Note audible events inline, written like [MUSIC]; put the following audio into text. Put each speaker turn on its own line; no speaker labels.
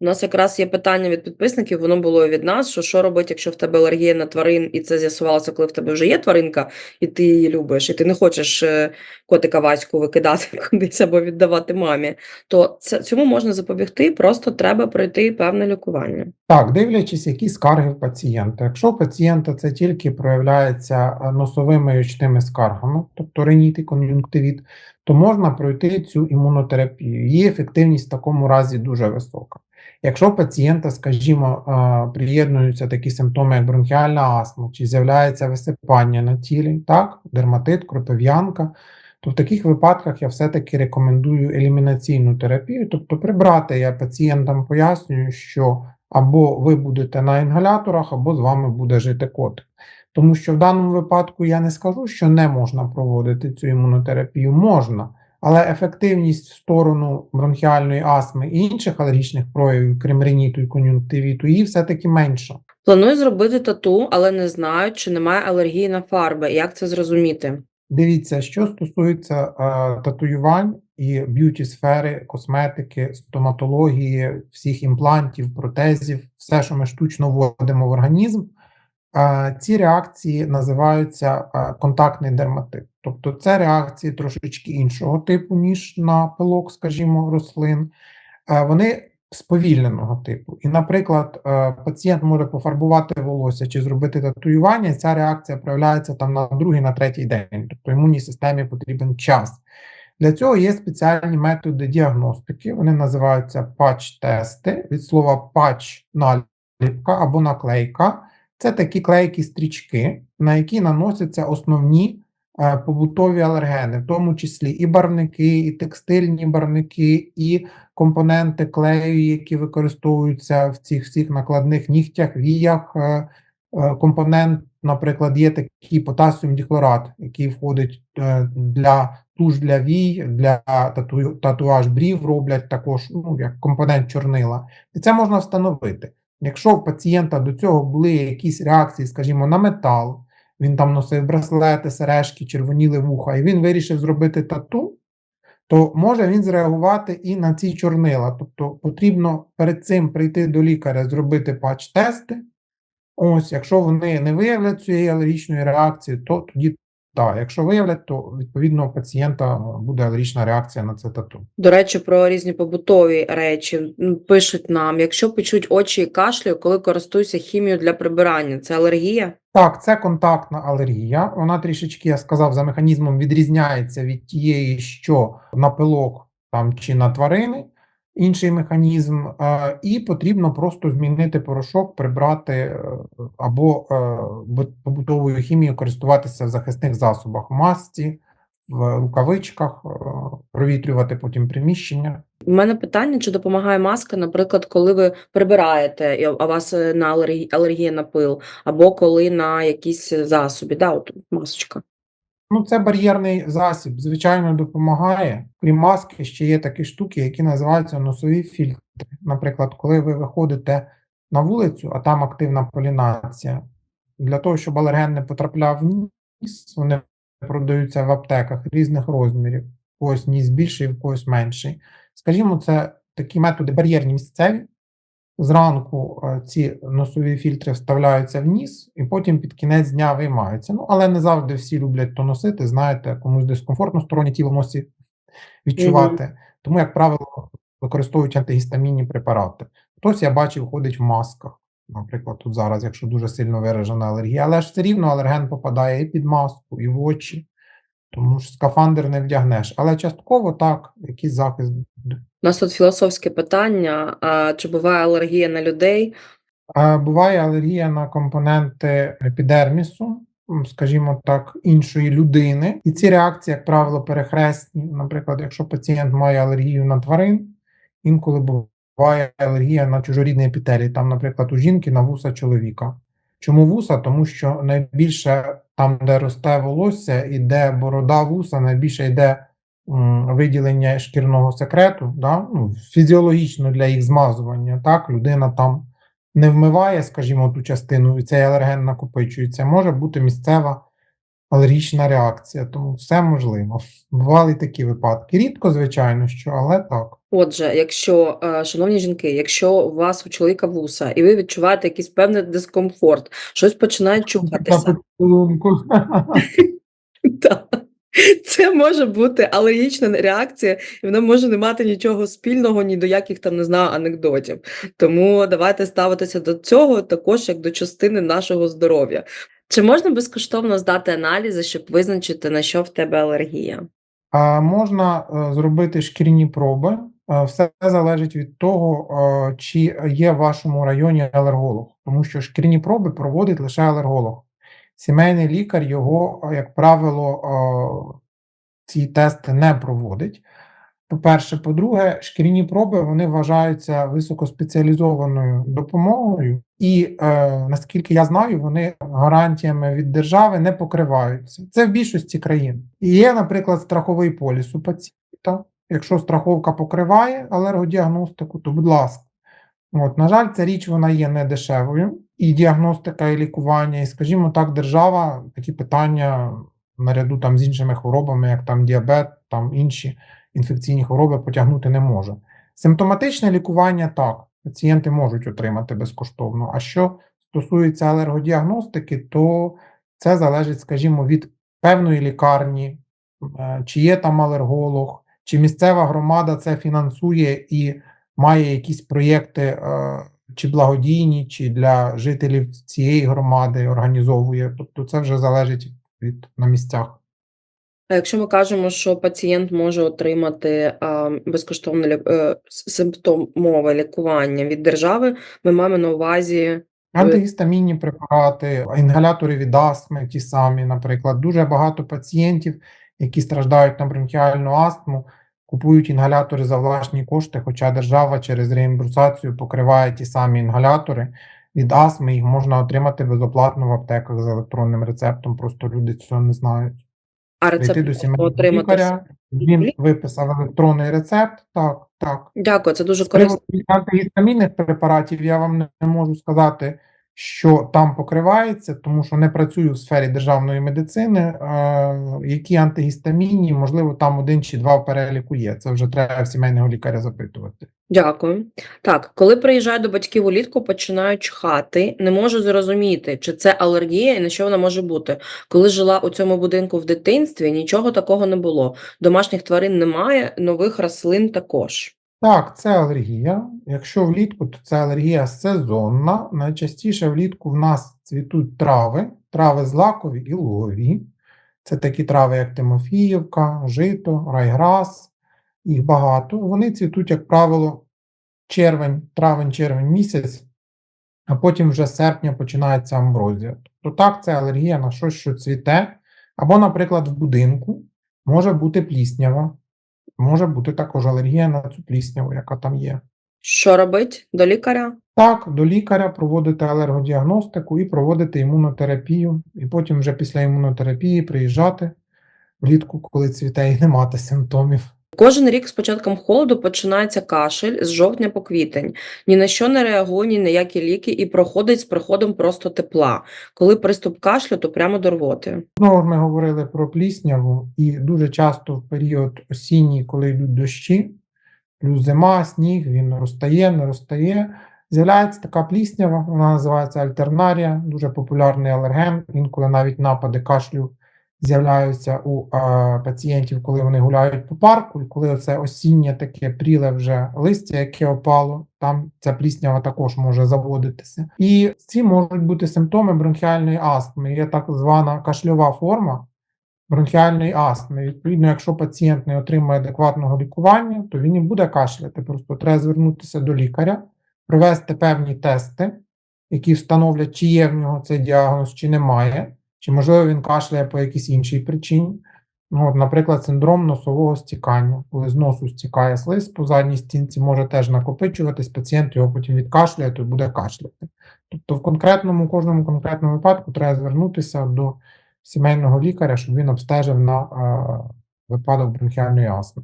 У нас якраз є питання від підписників, воно було від нас, що що робити, якщо в тебе алергія на тварин, і це з'ясувалося, коли в тебе вже є тваринка, і ти її любиш, і ти не хочеш е, котика Ваську викидати [LAUGHS] кудись або віддавати мамі, то це, цьому можна запобігти, просто треба пройти певне лікування.
Так, дивлячись, які скарги в пацієнта. Якщо у пацієнта це тільки проявляється е, носовими і очними скаргами, тобто реніт і кон'юнктивіт, то можна пройти цю імунотерапію. Її ефективність в такому разі дуже висока. Якщо пацієнта, скажімо, приєднуються такі симптоми, як бронхіальна астма, чи з'являється висипання на тілі, так, дерматит, кропив'янка, то в таких випадках я все-таки рекомендую елімінаційну терапію, тобто прибрати, я пацієнтам пояснюю, що або ви будете на інгаляторах, або з вами буде жити котик. Тому що в даному випадку я не скажу, що не можна проводити цю імунотерапію, можна, але ефективність в сторону бронхіальної астми і інших алергічних проявів, крім реніту і кон'юнктивіту, її все-таки менша.
Планую зробити тату, але не знаю, чи немає алергії на фарби. Як це зрозуміти?
Дивіться, що стосується е, татуювань і б'юті сфери, косметики, стоматології, всіх імплантів, протезів, все, що ми штучно вводимо в організм, ці реакції називаються контактний дерматит. Тобто це реакції трошечки іншого типу, ніж на пилок, скажімо, рослин. Вони сповільненого типу. І, наприклад, пацієнт може пофарбувати волосся чи зробити татуювання, і ця реакція проявляється там на другий, на третій день. Тобто імунній системі потрібен час. Для цього є спеціальні методи діагностики, вони називаються патч-тести. Від слова патч наліпка або наклейка. Це такі клейкі стрічки, на які наносяться основні е, побутові алергени, в тому числі і барвники, і текстильні барвники, і компоненти клею, які використовуються в цих всіх накладних нігтях, віях. е, е, Компонент, наприклад, є такий потасіум дихлорат, який входить для туш для вій, для тату, татуаж брів роблять також ну, як компонент чорнила. І це можна встановити. Якщо в пацієнта до цього були якісь реакції, скажімо, на метал, він там носив браслети, сережки, червоніли вуха, і він вирішив зробити тату, то може він зреагувати і на ці чорнила. Тобто потрібно перед цим прийти до лікаря, зробити патч-тести. Ось, якщо вони не виявлять цієї алергічної реакції, то тоді так. Якщо виявлять, то відповідно у пацієнта буде алергічна реакція на це тату.
До речі, про різні побутові речі пишуть нам: якщо печуть очі і кашлю, коли користуюся хімією для прибирання, це алергія?
Так, це контактна алергія. Вона трішечки, я сказав, за механізмом відрізняється від тієї, що на пилок там чи на тварини, інший механізм, е, і потрібно просто змінити порошок, прибрати е, або е, побутовою хімією користуватися в захисних засобах, в масці, в рукавичках, провітрювати потім приміщення.
У мене питання, чи допомагає маска, наприклад, коли ви прибираєте, у вас на алергія на пил, або коли на якісь засоби, да, от масочка.
Ну, це бар'єрний засіб, звичайно, допомагає. Крім маски, ще є такі штуки, які називаються носові фільтри. Наприклад, коли ви виходите на вулицю, а там активна полінація, для того, щоб алерген не потрапляв в ніс, вони продаються в аптеках різних розмірів. В когось ніс більший, в когось менший. Скажімо, це такі методи бар'єрні місцеві. Зранку е, ці носові фільтри вставляються в ніс і потім під кінець дня виймаються. Ну, але не завжди всі люблять то носити. Знаєте, комусь дискомфортно стороннє тіло в носі відчувати. Тому, як правило, використовують антигістамінні препарати. Хтось, я бачив, ходить в масках. Наприклад, тут зараз, якщо дуже сильно виражена алергія, але ж все рівно алерген попадає і під маску, і в очі, тому що скафандр не вдягнеш. Але частково так, якийсь захист буде.
У нас тут філософське питання: а, чи буває алергія на людей?
А Буває алергія на компоненти епідермісу, скажімо так, іншої людини. І ці реакції, як правило, перехресні. Наприклад, якщо пацієнт має алергію на тварин, інколи буває алергія на чужорідний епітелій. Там, наприклад, у жінки на вуса чоловіка. Чому вуса? Тому що найбільше там, де росте волосся іде борода вуса, найбільше йде виділення шкірного секрету, да? ну, фізіологічно для їх змазування. Так, людина там не вмиває, скажімо, ту частину, і цей алерген накопичується. Може бути місцева алергічна реакція, тому все можливо. Бували такі випадки. Рідко, звичайно, що, але так.
Отже, якщо, е, шановні жінки, якщо у вас у чоловіка вуса, і ви відчуваєте якийсь певний дискомфорт, щось починає
На
чухатися, [LAUGHS] це може бути алергічна реакція, і вона може не мати нічого спільного ні до яких там не знаю анекдотів. Тому давайте ставитися до цього також як до частини нашого здоров'я. Чи можна безкоштовно здати аналізи, щоб визначити, на що в тебе алергія?
А можна е, зробити шкірні проби. Е, Все залежить від того, е, чи є в вашому районі алерголог, тому що шкірні проби проводить лише алерголог. Сімейний лікар його, як правило, ці тести не проводить. По-перше, по-друге, шкірні проби вони вважаються високоспеціалізованою допомогою, і е, наскільки я знаю, вони гарантіями від держави не покриваються. Це в більшості країн. І є, наприклад, страховий поліс у пацієнта. Якщо страховка покриває алергодіагностику, то будь ласка. От, на жаль, ця річ вона є не дешевою, і діагностика, і лікування, і, скажімо так, держава такі питання наряду там з іншими хворобами, як там діабет, там інші інфекційні хвороби потягнути не може. Симптоматичне лікування так, пацієнти можуть отримати безкоштовно. А що стосується алергодіагностики, то це залежить, скажімо, від певної лікарні, е, чи є там алерголог, чи місцева громада це фінансує і має якісь проєкти, е, чи благодійні, чи для жителів цієї громади організовує. Тобто це вже залежить від на місцях.
А якщо ми кажемо, що пацієнт може отримати а, безкоштовне лі- е, симптомове лікування від держави, ми маємо на увазі
Антигістамінні препарати, інгалятори від астми, ті самі, наприклад. Дуже багато пацієнтів, які страждають на бронхіальну астму, купують інгалятори за власні кошти, хоча держава через реімбурсацію покриває ті самі інгалятори від астми, їх можна отримати безоплатно в аптеках з електронним рецептом, просто люди цього не знають.
А рецепт
до сімейного
отримати.
лікаря, він виписав електронний рецепт, так, так.
Дякую, це дуже корисно.
антигістамінних препаратів я вам не можу сказати, що там покривається, тому що не працюю в сфері державної медицини. Е, які антигістамінні, можливо, там один чи два в переліку є. Це вже треба в сімейного лікаря запитувати.
Дякую. Так, коли приїжджаю до батьків улітку, починаю чхати, не можу зрозуміти, чи це алергія і на що вона може бути. Коли жила у цьому будинку в дитинстві, нічого такого не було. Домашніх тварин немає, нових рослин також.
Так, це алергія. Якщо влітку, то це алергія сезонна. Найчастіше влітку в нас цвітуть трави, трави злакові і лугові. Це такі трави, як Тимофіївка, жито, райграс, їх багато. Вони цвітуть, як правило, червень, травень-червень місяць, а потім вже з серпня починається амброзія. Тобто так, це алергія на щось, що цвіте. Або, наприклад, в будинку може бути пліснява, може бути також алергія на цю плісняву, яка там є.
Що робить до лікаря?
Так, до лікаря проводити алергодіагностику і проводити імунотерапію, і потім вже після імунотерапії приїжджати влітку, коли цвіте, і не мати симптомів.
Кожен рік з початком холоду починається кашель з жовтня по квітень. Ні на що не реагує, ні на які ліки, і проходить з приходом просто тепла. Коли приступ кашлю, то прямо до рвоти.
Знову ми говорили про плісняву, і дуже часто в період осінній, коли йдуть дощі, плюс зима, сніг, він розтає, не розтає. З'являється така пліснява, вона називається альтернарія, дуже популярний алерген. Інколи навіть напади кашлю з'являються у е, пацієнтів, коли вони гуляють по парку, і коли це осіннє таке пріле вже листя, яке опало, там ця пліснява також може заводитися. І ці можуть бути симптоми бронхіальної астми. Є так звана кашльова форма бронхіальної астми. Відповідно, якщо пацієнт не отримує адекватного лікування, то він і буде кашляти. Просто треба звернутися до лікаря, провести певні тести, які встановлять, чи є в нього цей діагноз, чи немає, чи можливо він кашляє по якійсь іншій причині. Ну, от, наприклад, синдром носового стікання, коли з носу стікає слиз по задній стінці, може теж накопичуватись, пацієнт його потім відкашляє, то буде кашляти. Тобто в конкретному, кожному конкретному випадку треба звернутися до сімейного лікаря, щоб він обстежив на е, випадок бронхіальної астми.